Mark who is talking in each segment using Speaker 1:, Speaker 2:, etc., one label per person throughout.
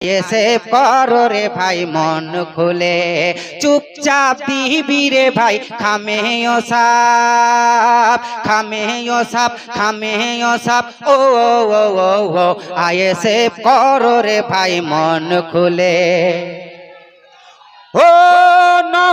Speaker 1: এসে পর রে ভাই মন খুলে। চুপচাপ দিবি রে ভাই খামে সাপ খামে সাপ খামে সাপ। ও ও আয়েসে করো রে ভাই মন খুলে। ও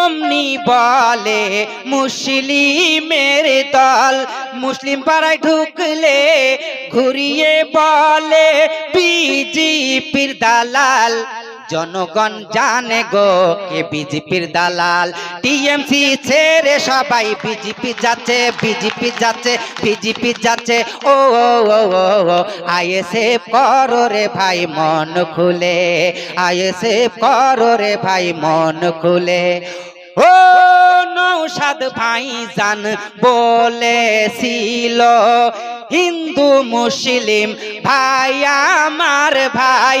Speaker 1: অমনি বলে মুসলিমের দল। মুসলিম পাড়ায় ঢুকলে ঘুরিয়ে বলে বিজেপির দালাল। জনগণ জানে গো কে বিজেপির দালাল। টিএমসি ছেড়ে সবাই বিজেপি যাচ্ছে বিজেপি যাচ্ছে বিজেপি যাচ্ছে। ও আইএসএফ করো রে ভাই, মন খুলে। আইএসএফ করো রে ভাই, মন খুলে। ও, নৌসাদ ভাই জান বলেছিল, হিন্দু মুসলিম ভাই, আমার ভাই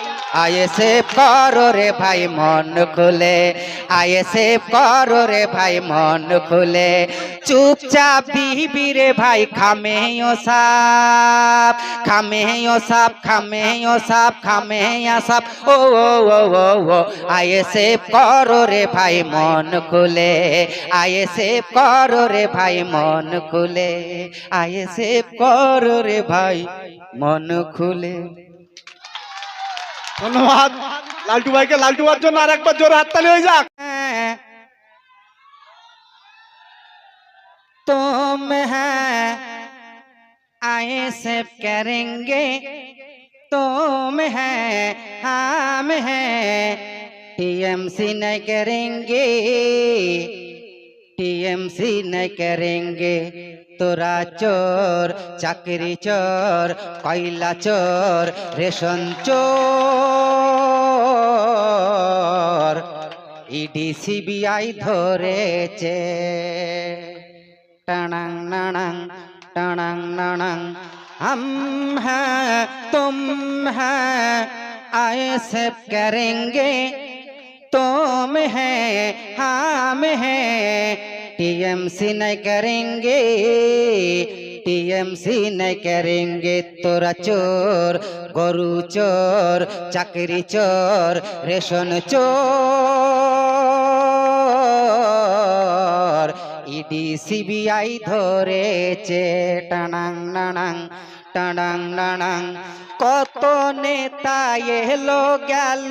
Speaker 1: আয়েসে করো রে ভাই, মন খুলে। আয়েসে করো রে ভাই, মন খুলে। চুপচাপ দিবি রে ভাই খামে সাপ খামে সাপ খামে সাপ খামে সাপ। ও ও ও ও ও আয়েসে করো রে ভাই, মন খুলে। আয়েসে করো রে ভাই, মন খুলে। আয়েসে করো রে ভাই, মন খুলে।
Speaker 2: ধন্যবাদ লালটু ভাইকে লালটু ভাইয়ের জন্য আর একবার জোরে হাততালি হয়ে যাক
Speaker 1: हैं तुम हैं आए से करेंगे तुम हैं हम हैं टीएमसी नहीं करेंगे टीएमसी नहीं करेंगे তোরা চোর চাকরি চোর কয়লা চোর রেশন চোর ইডি সিবিআই ধরেছে টানাং নানাং টানাং নানাং हम हैं तुम हैं आए सब करेंगे तुम हैं हम हैं टीएमसी नहीं करेंगे टीएमसी नहीं करेंगे तोरा चोर गरु चोर चाकरी चोर रेशन চোর ইডি সিবিআই ধরেছে টানাং নানাং টানাং নানাং কত নেতা এলো গেল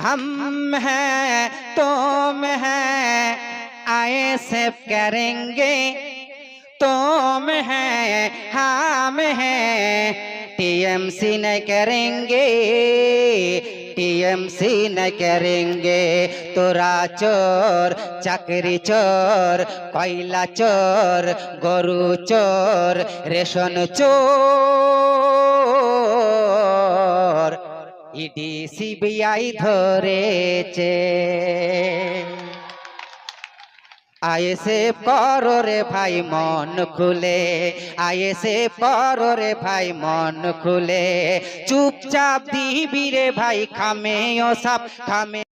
Speaker 1: हम हैं, तुम हैं, आए सब करेंगे। तुम हैं, हम हैं, टीएमसी न करेंगे, टीएमसी न करेंगे। तोरा चोर, चकरी चोर, कोयला चोर, गोरू चोर, रेशन चोर। ইডি সিবিআই ধরেছে। আয়েসে করো রে ভাই, মন খুলে। আয়েসে করো রে ভাই, মন খুলে। চুপচাপ দিবি রে ভাই খামে ও সাপ, খামে